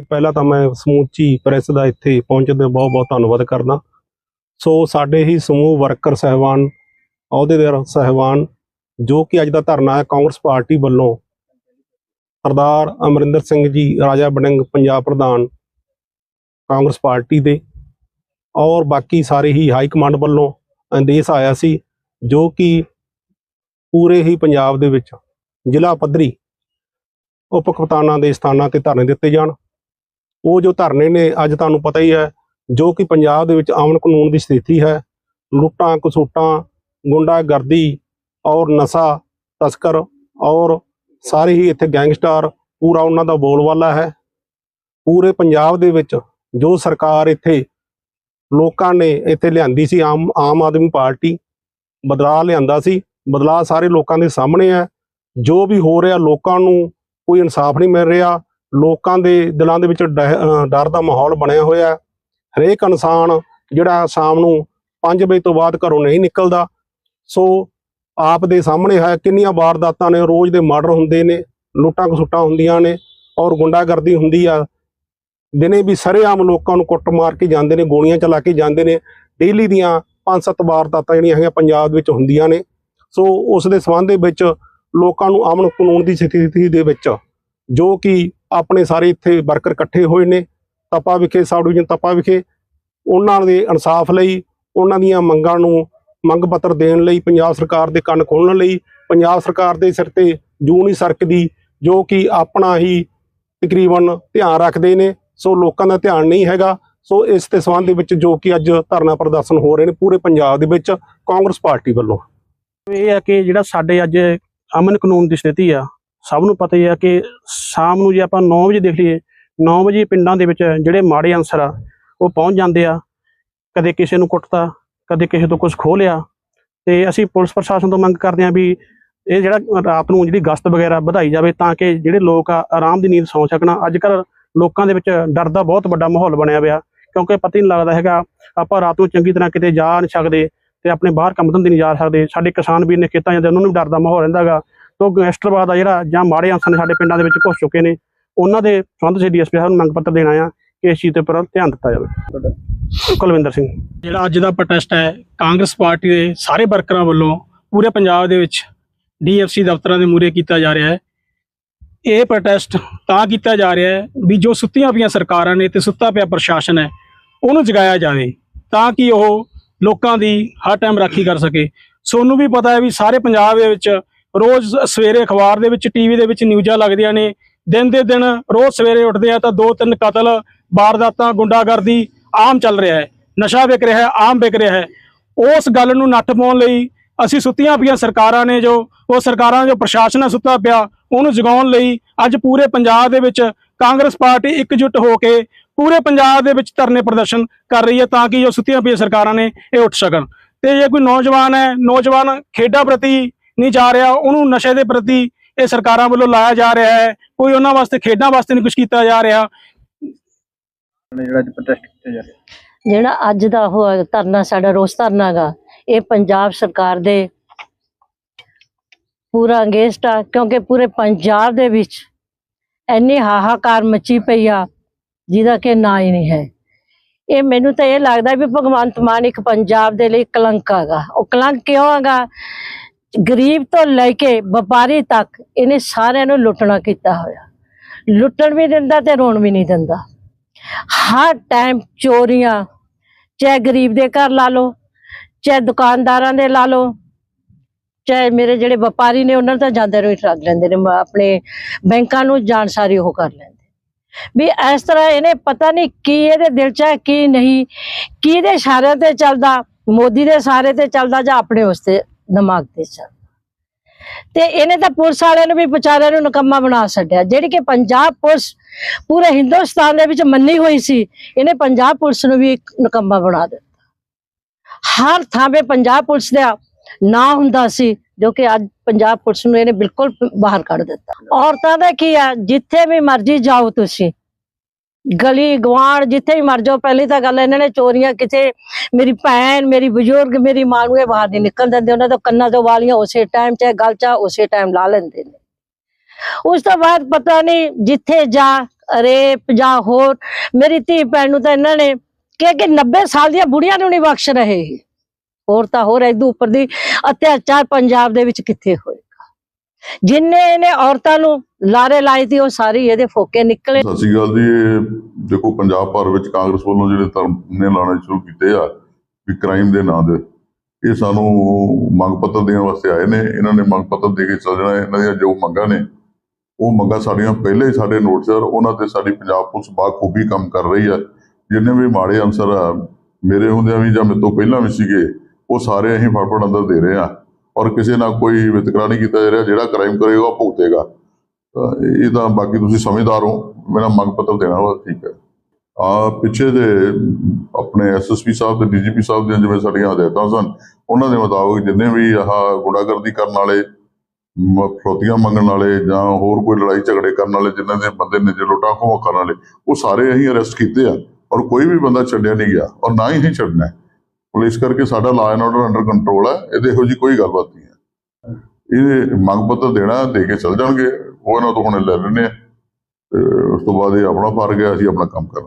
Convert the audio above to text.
ਪਹਿਲਾਂ ਤਾਂ ਮੈਂ ਸਮੂਚੀ ਪ੍ਰੈਸ ਦਾ ਇੱਥੇ ਪਹੁੰਚਣ ਦਾ ਬਹੁਤ ਬਹੁਤ ਧੰਨਵਾਦ ਕਰਦਾ। ਸੋ ਸਾਡੇ ਹੀ ਸਮੂਹ ਵਰਕਰ ਸਹਿਬਾਨ, ਅਹੁਦੇਦਾਰ ਸਹਿਬਾਨ, ਜੋ ਕਿ ਅੱਜ ਦਾ ਧਰਨਾ ਹੈ ਕਾਂਗਰਸ ਪਾਰਟੀ ਵੱਲੋਂ, ਸਰਦਾਰ ਅਮਰਿੰਦਰ ਸਿੰਘ ਜੀ, ਰਾਜਾ ਬੜਿੰਗ ਪੰਜਾਬ ਪ੍ਰਧਾਨ ਕਾਂਗਰਸ ਪਾਰਟੀ ਦੇ ਔਰ ਬਾਕੀ ਸਾਰੇ ਹੀ ਹਾਈ ਕਮਾਂਡ ਵੱਲੋਂ ਆਦੇਸ਼ ਆਇਆ ਸੀ, ਜੋ ਕਿ ਪੂਰੇ ਹੀ ਪੰਜਾਬ ਦੇ ਵਿੱਚ ਜ਼ਿਲ੍ਹਾ ਪੱਧਰੀ ਉਪ ਕਪਤਾਨਾਂ ਦੇ ਸਥਾਨਾਂ ਤੇ ਧਰਨੇ ਦਿੱਤੇ ਜਾਣ। ਉਹ ਜੋ ਧਰਨੇ ਨੇ, ਅੱਜ ਤੁਹਾਨੂੰ ਪਤਾ ਹੀ ਹੈ, ਜੋ ਕਿ ਪੰਜਾਬ ਦੇ ਵਿੱਚ ਆਮਨ ਕਾਨੂੰਨ ਦੀ ਸਥਿਤੀ ਹੈ, ਲੁੱਟਾਂ, ਕਸੂਟਾਂ, ਗੁੰਡਾਗਰਦੀ ਔਰ ਨਸ਼ਾ, ਤਸਕਰ ਔਰ ਸਾਰੇ ਹੀ ਇੱਥੇ ਗੈਂਗਸਟਰ, ਪੂਰਾ ਉਹਨਾਂ ਦਾ ਬੋਲਵਾਲਾ ਹੈ। ਪੂਰੇ ਪੰਜਾਬ ਦੇ ਵਿੱਚ ਜੋ ਸਰਕਾਰ ਇੱਥੇ ਲੋਕਾਂ ਨੇ ਇੱਥੇ ਲਿਆਂਦੀ ਸੀ, ਆਮ ਆਮ ਆਦਮੀ ਪਾਰਟੀ ਬਦਲਾਅ ਲਿਆਂਦਾ ਸੀ, ਬਦਲਾਅ ਸਾਰੇ ਲੋਕਾਂ ਦੇ ਸਾਹਮਣੇ ਹੈ। ਜੋ ਵੀ ਹੋ ਰਿਹਾ, ਲੋਕਾਂ ਨੂੰ ਕੋਈ ਇਨਸਾਫ ਨਹੀਂ ਮਿਲ ਰਿਹਾ ਲੋਕਾਂ ਦੇ ਦਿਲਾਂ ਦੇ ਵਿੱਚ ਡਹ- ਡਰ ਦਾ ਮਾਹੌਲ ਬਣਿਆ ਹੋਇਆ ਹੈ। ਹਰੇਕ ਇਨਸਾਨ ਜਿਹੜਾ ਸ਼ਾਮ ਨੂੰ 5 ਵਜੇ ਤੋਂ ਬਾਅਦ ਘਰੋਂ ਨਹੀਂ ਨਿਕਲਦਾ। ਸੋ ਆਪ ਦੇ ਸਾਹਮਣੇ ਹੈ, ਕਿੰਨੀਆਂ ਵਾਰਦਾਤਾਂ ਨੇ, ਰੋਜ਼ ਦੇ ਮਰਡਰ ਹੁੰਦੇ ਨੇ, ਲੁੱਟਾਂ ਖਸੁੱਟਾਂ ਹੁੰਦੀਆਂ ਨੇ ਔਰ ਗੁੰਡਾਗਰਦੀ ਹੁੰਦੀ ਆ। ਦਿਨੇ ਵੀ ਸਰੇਆਮ ਲੋਕਾਂ ਨੂੰ ਕੁੱਟ ਮਾਰ ਕੇ ਜਾਂਦੇ ਨੇ, ਗੋਲੀਆਂ ਚਲਾ ਕੇ ਜਾਂਦੇ ਨੇ। ਡੇਲੀ ਦੀਆਂ ਪੰਜ ਸੱਤ ਵਾਰਦਾਤਾਂ ਜਿਹੜੀਆਂ ਹੈਗੀਆਂ ਪੰਜਾਬ ਵਿੱਚ ਹੁੰਦੀਆਂ ਨੇ। ਸੋ ਉਸ ਦੇ ਸੰਬੰਧ ਦੇ ਵਿੱਚ ਲੋਕਾਂ ਨੂੰ ਅਮਨ ਕਾਨੂੰਨ ਦੀ ਸਥਿਤੀ ਦੇ ਵਿੱਚ ਜੋ ਕਿ ਆਪਣੇ ਸਾਰੇ ਇੱਥੇ ਵਰਕਰ ਇਕੱਠੇ ਹੋਏ ਨੇ, ਤਪਾ ਵਿਖੇ ਸਬ ਡਿਵੀਜ਼ਨ ਤਪਾ ਵਿਖੇ, ਉਹਨਾਂ ਦੇ ਇਨਸਾਫ ਲਈ, ਉਹਨਾਂ ਦੀਆਂ ਮੰਗਾਂ ਨੂੰ ਮੰਗ ਪੱਤਰ ਦੇਣ ਲਈ, ਪੰਜਾਬ ਸਰਕਾਰ ਦੇ ਕੰਨ ਖੋਲ੍ਹਣ ਲਈ, ਪੰਜਾਬ ਸਰਕਾਰ ਦੇ ਸਿਰ ਤੇ ਜੂਨੀ ਸਰਕ ਦੀ ਜੋ ਕਿ ਆਪਣਾ ਹੀ ਤਕਰੀਬਨ ਧਿਆਨ ਰੱਖਦੇ ਨੇ, ਸੋ ਲੋਕਾਂ ਦਾ ਧਿਆਨ ਨਹੀਂ ਹੈਗਾ, ਸੋ ਇਸ ਦੇ ਸੰਬੰਧ ਦੇ ਵਿੱਚ ਜੋ ਕਿ ਅੱਜ ਧਰਨਾ ਪ੍ਰਦਰਸ਼ਨ ਹੋ ਰਹੇ ਨੇ ਪੂਰੇ ਪੰਜਾਬ ਦੇ ਵਿੱਚ, ਕਾਂਗਰਸ ਪਾਰਟੀ ਵੱਲੋਂ। ਇਹ ਹੈ ਕਿ ਜਿਹੜਾ ਸਾਡੇ ਅੱਜ ਅਮਨ ਕਾਨੂੰਨ ਦੀ ਸਥਿਤੀ ਆ ਸਭ ਨੂੰ ਪਤਾ ਹੀ ਆ ਕਿ ਸ਼ਾਮ ਨੂੰ ਜੇ ਆਪਾਂ 9 ਵਜੇ ਦੇਖ ਲਈਏ 9 ਵਜੇ ਪਿੰਡਾਂ ਦੇ ਵਿੱਚ ਜਿਹੜੇ ਮਾੜੇ ਅਨਸਰ ਆ, ਉਹ ਪਹੁੰਚ ਜਾਂਦੇ ਆ। ਕਦੇ ਕਿਸੇ ਨੂੰ ਕੁੱਟਤਾ, ਕਦੇ ਕਿਸੇ ਤੋਂ ਕੁਝ ਖੋਹ ਲਿਆ। ਤੇ ਅਸੀਂ ਪੁਲਿਸ ਪ੍ਰਸ਼ਾਸਨ ਤੋਂ ਮੰਗ ਕਰਦੇ ਆ ਵੀ ਇਹ ਜਿਹੜਾ ਰਾਤ ਨੂੰ ਜਿਹੜੀ ਗਸ਼ਤ ਵਗੈਰਾ ਵਧਾਈ ਜਾਵੇ ਤਾਂ ਕਿ ਜਿਹੜੇ ਲੋਕ ਆ, ਆਰਾਮ ਦੀ ਨੀਂਦ ਸੌਂ ਸਕਣ। ਅੱਜ ਕੱਲ ਲੋਕਾਂ ਦੇ ਵਿੱਚ ਡਰ ਦਾ ਬਹੁਤ ਵੱਡਾ ਮਾਹੌਲ ਬਣਿਆ ਪਿਆ, ਕਿਉਂਕਿ ਪਤਾ ਹੀ ਨਹੀਂ ਲੱਗਦਾ ਹੈਗਾ, ਆਪਾਂ ਰਾਤ ਨੂੰ ਚੰਗੀ ਤਰ੍ਹਾਂ ਕਿਤੇ ਜਾ ਨਹੀਂ ਸਕਦੇ ਤੇ ਆਪਣੇ ਬਾਹਰ ਕੰਮ ਧੰਦੇ ਨਹੀਂ ਜਾ ਸਕਦੇ। ਸਾਡੇ ਕਿਸਾਨ ਵੀਰ ਨੇ ਖੇਤਾਂ ਜਾਂਦੇ ਉਹਨਾਂ ਨੂੰ ਵੀ ਡਰ ਦਾ ਮਾਹੌਲ ਰਹਿੰਦਾਗਾ ਤੋਂ ਗੈਂਗਸਟਰਵਾਦ ਆ ਜਿਹੜਾ ਜਾਂ ਮਾੜੇ ਅੰਸਰ ਨੇ ਸਾਡੇ ਪਿੰਡਾਂ ਦੇ ਵਿੱਚ ਘੁਸ ਚੁੱਕੇ ਨੇ, ਉਹਨਾਂ ਦੇ ਸੰਬੰਧ ਸੇ ਡੀਐਸਪੀ ਸਾਹਿਬ ਨੂੰ ਮੰਗ ਪੱਤਰ ਦੇਣਾ ਆ ਕਿ ਇਸ ਚੀਜ਼ ਤੇ ਉੱਪਰ ਧਿਆਨ ਦਿੱਤਾ ਜਾਵੇ। ਕੁਲਵਿੰਦਰ ਸਿੰਘ। ਜਿਹੜਾ ਅੱਜ ਦਾ ਪ੍ਰੋਟੈਸਟ ਹੈ, ਕਾਂਗਰਸ ਪਾਰਟੀ ਦੇ ਸਾਰੇ ਵਰਕਰਾਂ ਵੱਲੋਂ ਪੂਰੇ ਪੰਜਾਬ ਦੇ ਵਿੱਚ ਡੀਐਫਸੀ ਦਫ਼ਤਰਾਂ ਦੇ ਮੂਹਰੇ ਕੀਤਾ ਜਾ ਰਿਹਾ ਹੈ। ਇਹ ਪ੍ਰੋਟੈਸਟ ਤਾਂ ਕੀਤਾ ਜਾ ਰਿਹਾ ਹੈ ਵੀ ਜੋ ਸੁੱਤੀਆਂ ਪਈਆਂ ਸਰਕਾਰਾਂ ਨੇ ਤੇ ਸੁੱਤਾ ਪਿਆ ਪ੍ਰਸ਼ਾਸਨ ਹੈ, ਉਹਨੂੰ ਜਗਾਇਆ ਜਾਵੇ ਤਾਂ ਕਿ ਉਹ ਲੋਕਾਂ ਦੀ ਹਰ ਟਾਈਮ ਰਾਖੀ ਕਰ ਸਕੇ। ਸੋਨੂੰ ਵੀ ਪਤਾ ਹੈ ਵੀ ਸਾਰੇ ਪੰਜਾਬ ਦੇ ਵਿੱਚ ਰੋਜ਼ ਸਵੇਰੇ ਅਖਬਾਰ ਦੇ ਵਿੱਚ, ਟੀਵੀ ਦੇ ਵਿੱਚ ਨਿਊਜ਼ਾਂ ਲੱਗਦੀਆਂ ਨੇ। ਦਿਨ ਦੇ ਦਿਨ ਰੋਜ਼ ਸਵੇਰੇ ਉੱਠਦੇ ਆ ਤਾਂ ਦੋ ਤਿੰਨ ਕਤਲ, ਵਾਰਦਾਤਾਂ, ਗੁੰਡਾਗਰਦੀ ਆਮ ਚੱਲ ਰਿਹਾ ਹੈ। ਨਸ਼ਾ ਵਿਕ ਰਿਹਾ ਹੈ, ਆਮ ਵਿਕ ਰਿਹਾ ਹੈ। ਉਸ ਗੱਲ ਨੂੰ ਨੱਠ ਪਾਉਣ ਲਈ ਅਸੀਂ ਸੁੱਤੀਆਂ ਪਈਆਂ ਸਰਕਾਰਾਂ ਨੇ ਜੋ, ਉਹ ਸਰਕਾਰਾਂ ਜੋ ਪ੍ਰਸ਼ਾਸਨ ਹੈ ਸੁੱਤਾ ਪਿਆ, ਉਹਨੂੰ ਜਗਾਉਣ ਲਈ ਅੱਜ ਪੂਰੇ ਪੰਜਾਬ ਦੇ ਵਿੱਚ ਕਾਂਗਰਸ ਪਾਰਟੀ ਇਕਜੁੱਟ ਹੋ ਕੇ ਪੂਰੇ ਪੰਜਾਬ ਦੇ ਵਿੱਚ ਧਰਨੇ ਪ੍ਰਦਰਸ਼ਨ ਕਰ ਰਹੀ ਹੈ ਤਾਂ ਕਿ ਜੋ ਸੁੱਤੀਆਂ ਪਈਆਂ ਸਰਕਾਰਾਂ ਨੇ ਇਹ ਉੱਠ ਸਕਣ। ਤੇ ਜੇ ਕੋਈ ਨੌਜਵਾਨ ਹੈ, ਨੌਜਵਾਨ ਖੇਡਾਂ ਪ੍ਰਤੀ ਨਹੀਂ ਜਾ ਰਿਹਾ ਉਹਨੂੰ ਨਸ਼ੇ ਦੇ ਪ੍ਰਤੀ ਇਹ ਸਰਕਾਰਾਂ ਵੱਲੋਂ ਲਾਇਆ ਜਾ ਰਿਹਾ ਹੈ ਕੋਈ ਉਹਨਾਂ ਵਾਸਤੇ ਖੇਡਾਂ ਵਾਸਤੇ ਨਹੀਂ ਕੁਝ ਕੀਤਾ ਜਾ ਰਿਹਾ। ਜਿਹੜਾ ਅੱਜ ਪ੍ਰੋਟੈਸਟ ਕੀਤਾ ਜਾ ਰਿਹਾ। ਜਿਹੜਾ ਅੱਜ ਦਾ ਉਹ ਧਰਨਾ ਸਾਡਾ ਰੋਸ ਧਰਨਾ ਗਾ ਇਹ ਪੰਜਾਬ ਸਰਕਾਰ ਦੇ ਪੂਰਾ ਅਗੇਂਸਟ ਆ ਕਿਉਂਕਿ ਪੂਰੇ ਪੰਜਾਬ ਦੇ ਵਿੱਚ ਇੰਨੀ ਹਾਹਾਕਾਰ ਮਚੀ ਪਈ ਆ ਜਿਹਦਾ ਕਿ ਨਾ ਹੀ ਨਹੀਂ ਹੈ। ਇਹ ਮੈਨੂੰ ਤਾਂ ਇਹ ਲੱਗਦਾ ਵੀ ਭਗਵੰਤ ਮਾਨ ਇੱਕ ਪੰਜਾਬ ਦੇ ਲਈ ਕਲੰਕ ਹੈਗਾ। ਉਹ ਕਲੰਕ ਕਿਉਂ ਹੈਗਾ? ਗਰੀਬ ਤੋਂ ਲੈ ਕੇ ਵਪਾਰੀ ਤੱਕ ਇਹਨੇ ਸਾਰਿਆਂ ਨੂੰ ਲੁੱਟਣਾ ਕੀਤਾ ਹੋਇਆ। ਲੁੱਟਣ ਵੀ ਦਿੰਦਾ ਤੇ ਰੋਣ ਵੀ ਨਹੀਂ ਦਿੰਦਾ। ਹਰ ਟਾਈਮ ਚੋਰੀਆਂ, ਚਾਹੇ ਗਰੀਬ ਦੇ ਘਰ ਲਾ ਲਓ, ਚਾਹੇ ਦੁਕਾਨਦਾਰਾਂ ਦੇ ਲਾ ਲਓ, ਚਾਹੇ ਮੇਰੇ ਜਿਹੜੇ ਵਪਾਰੀ ਨੇ ਉਹਨਾਂ ਨੂੰ ਤਾਂ ਜਾਂਦੇ ਨੂੰ ਹੀ ਠੱਗ ਲੈਂਦੇ ਨੇ ਆਪਣੇ ਬੈਂਕਾਂ ਨੂੰ ਜਾਣ ਸਾਰੀ ਉਹ ਕਰ ਲੈਂਦੇ। ਵੀ ਇਸ ਤਰ੍ਹਾਂ ਇਹਨੇ ਪਤਾ ਨਹੀਂ ਕੀ ਇਹਦੇ ਦਿਲ 'ਚ ਹੈ, ਕੀ ਨਹੀਂ ਕੀ ਕਿਹਦੇ ਇਸ਼ਾਰਿਆਂ ਤੇ ਚੱਲਦਾ, ਮੋਦੀ ਦੇ ਸਾਰੇ ਤੇ ਚੱਲਦਾ ਜਾਂ ਆਪਣੇ ਉਸ ਤੇ ਦਿਮਾਗ ਤੇ ਚੱਲਦਾ ਤੇ ਇਹਨੇ ਤਾਂ ਪੁਲਿਸ ਵਾਲਿਆਂ ਨੂੰ ਵੀ ਵਿਚਾਰਿਆਂ ਨੂੰ ਨਕਮਾ ਬਣਾ ਛੱਡਿਆ। ਜਿਹੜੀ ਕਿ ਪੰਜਾਬ ਪੁਲਿਸ ਪੂਰੇ ਹਿੰਦੁਸਤਾਨ ਦੇ ਵਿੱਚ ਮੰਨੀ ਹੋਈ ਸੀ, ਇਹਨੇ ਪੰਜਾਬ ਪੁਲਿਸ ਨੂੰ ਵੀ ਇੱਕ ਨਕਮਾ ਬਣਾ ਦਿੱਤਾ। ਹਰ ਥਾਂ 'ਤੇ ਪੰਜਾਬ ਪੁਲਿਸ ਦਾ ਨਾਂ ਹੁੰਦਾ ਸੀ, ਜੋ ਕਿ ਅੱਜ ਪੰਜਾਬ ਪੁਲਿਸ ਨੂੰ ਇਹਨੇ ਬਿਲਕੁਲ ਬਾਹਰ ਕੱਢ ਦਿੱਤਾ। ਔਰਤਾਂ ਦਾ ਕੀ ਆ, ਜਿੱਥੇ ਵੀ ਮਰਜ਼ੀ ਜਾਓ ਤੁਸੀਂ ਗਲੀ ਗਵਾੜ ਜਿੱਥੇ ਵੀ ਮਰ ਜਾਓ, ਪਹਿਲੀ ਤਾਂ ਗੱਲ ਇਹਨਾਂ ਨੇ ਚੋਰੀਆਂ ਕਿਤੇ ਮੇਰੀ ਭੈਣ, ਮੇਰੀ ਬਜ਼ੁਰਗ, ਮੇਰੀ ਮਾਂ ਨੂੰ ਇਹ ਬਾਹਰ ਨਹੀਂ ਨਿਕਲ ਦਿੰਦੇ, ਉਹਨਾਂ ਤੋਂ ਕੰਨਾਂ ਤੋਂ ਵਾਲੀਆਂ ਉਸੇ ਟਾਈਮ ਚਾਹੇ ਗੱਲ ਚਾ ਉਸੇ ਟਾਈਮ ਲਾ ਲੈਂਦੇ ਨੇ। ਉਸ ਤੋਂ ਬਾਅਦ ਪਤਾ ਨਹੀਂ ਜਿੱਥੇ ਜਾ ਅਰੇ ਜਾਂ ਹੋਰ, ਮੇਰੀ ਧੀ ਭੈਣ ਨੂੰ ਤਾਂ ਇਹਨਾਂ ਨੇ ਕਿ ਕਿ 90 ਸਾਲ ਦੀਆਂ ਬੁੜੀਆਂ ਨੂੰ ਨਹੀਂ ਬਖਸ਼ ਰਹੇ ਹੋਰ ਤਾਂ ਹੋਰ ਇਦੋਂ ਉੱਪਰ ਦੀ ਅਤਿਆਚਾਰ ਪੰਜਾਬ ਦੇ ਵਿੱਚ ਕਿੱਥੇ ਹੋਏ? ਜਿੰਨੇ ਇਹਨੇ ਔਰਤਾਂ ਨੂੰ ਲਾਰੇ ਲਾਏ ਸੀ, ਉਹ ਸਾਰੀ ਇਹਦੇ ਫੋਕੇ ਨਿਕਲੇ। ਸਤਿ ਸ਼੍ਰੀ ਅਕਾਲ ਜੀ। ਇਹ ਦੇਖੋ, ਪੰਜਾਬ ਭਰ ਵਿੱਚ ਕਾਂਗਰਸ ਵੱਲੋਂ ਜਿਹੜੇ ਧਰਮ ਨੇ ਲਾਣੇ ਸ਼ੁਰੂ ਕੀਤੇ ਆ, ਵੀ ਕ੍ਰਾਈਮ ਦੇ ਨਾਂ ਦੇ ਇਹ ਸਾਨੂੰ ਮੰਗ ਪੱਤਰ ਦੇਣ ਵਾਸਤੇ ਆਏ ਨੇ। ਇਹਨਾਂ ਨੇ ਮੰਗ ਪੱਤਰ ਦੇ ਕੇ ਚੱਲ ਜਾਣਾ ਇਹਨਾਂ ਦੀਆਂ ਜੋ ਮੰਗਾਂ ਨੇ, ਉਹ ਮੰਗਾਂ ਸਾਡੀਆਂ ਪਹਿਲੇ ਹੀ ਸਾਡੇ ਨੋਟਿਸ ਉਹਨਾਂ ਤੇ ਸਾਡੀ ਪੰਜਾਬ ਪੁਲਿਸ ਬਾਖੂਬੀ ਕੰਮ ਕਰ ਰਹੀ ਆ। ਜਿੰਨੇ ਵੀ ਮਾੜੇ ਅਨਸਰ ਮੇਰੇ ਹੁੰਦਿਆਂ ਵੀ ਜਾਂ ਮੇਰੇ ਤੋਂ ਪਹਿਲਾਂ ਵੀ ਸੀਗੇ, ਉਹ ਸਾਰੇ ਅਸੀਂ ਫੜਫੜ ਅੰਦਰ ਦੇ ਰਹੇ ਆ। ਔਰ ਕਿਸੇ ਨਾਲ ਕੋਈ ਵਿਤਕਰਾ ਨਹੀਂ ਕੀਤਾ ਜਾ ਰਿਹਾ, ਜਿਹੜਾ ਕ੍ਰਾਈਮ ਕਰੇਗਾ ਉਹ ਭੁਗਤੇਗਾ। ਤਾਂ ਇਹ ਤਾਂ ਬਾਕੀ ਤੁਸੀਂ ਸਮਝਦਾਰ ਹੋ, ਮੇਰਾ ਮੰਗ ਪੱਤਰ ਦੇਣਾ ਵਾ, ਠੀਕ ਹੈ। ਆ ਪਿੱਛੇ ਦੇ ਆਪਣੇ ਐਸਐਸਪੀ ਸਾਹਿਬ ਤੇ ਡੀਜੀਪੀ ਸਾਹਿਬ ਦੀਆਂ ਜਿਵੇਂ ਸਾਡੀਆਂ ਹਦਾਇਤਾਂ ਸਨ, ਉਹਨਾਂ ਦੇ ਮੁਤਾਬਕ ਜਿੰਨੇ ਵੀ ਆਹ ਗੁੰਡਾਗਰਦੀ ਕਰਨ ਵਾਲੇ, ਮ- ਫਰੋਤੀਆਂ ਮੰਗਣ ਵਾਲੇ ਜਾਂ ਹੋਰ ਕੋਈ ਲੜਾਈ ਝਗੜੇ ਕਰਨ ਵਾਲੇ, ਜਿਨ੍ਹਾਂ ਦੇ ਬੰਦੇ ਨੇ ਜੇ ਲੁੱਟਾਂ ਖੋਹਾਂ ਕਰਨ ਵਾਲੇ, ਉਹ ਸਾਰੇ ਅਸੀਂ ਅਰੈਸਟ ਕੀਤੇ ਆ, ਔਰ ਕੋਈ ਵੀ ਬੰਦਾ ਛੱਡਿਆ ਨਹੀਂ ਗਿਆ, ਔਰ ਨਾ ਹੀ ਅਸੀਂ ਛੱਡਣਾ। ਹੈ। ਪੁਲਿਸ ਕਰਕੇ ਸਾਡਾ law and order under control ਹੈ, ਇਹਦੇ ਇਹੋ ਜੀ ਕੋਈ ਗੱਲਬਾਤ ਨਹੀਂ ਹੈ ਇਹ ਮੰਗ ਪੱਤਰ ਦੇਣਾ, ਦੇ ਕੇ ਚੱਲ ਜਾਣਗੇ, ਉਹ ਇਹਨਾਂ ਤੋਂ ਹੁਣ ਲੈ ਲੈਣੇ ਆ, ਤੇ ਉਸ ਤੋਂ ਬਾਅਦ ਇਹ ਆਪਣਾ ਫਰ ਗਿਆ, ਅਸੀਂ ਆਪਣਾ ਕੰਮ ਕਰਨਾ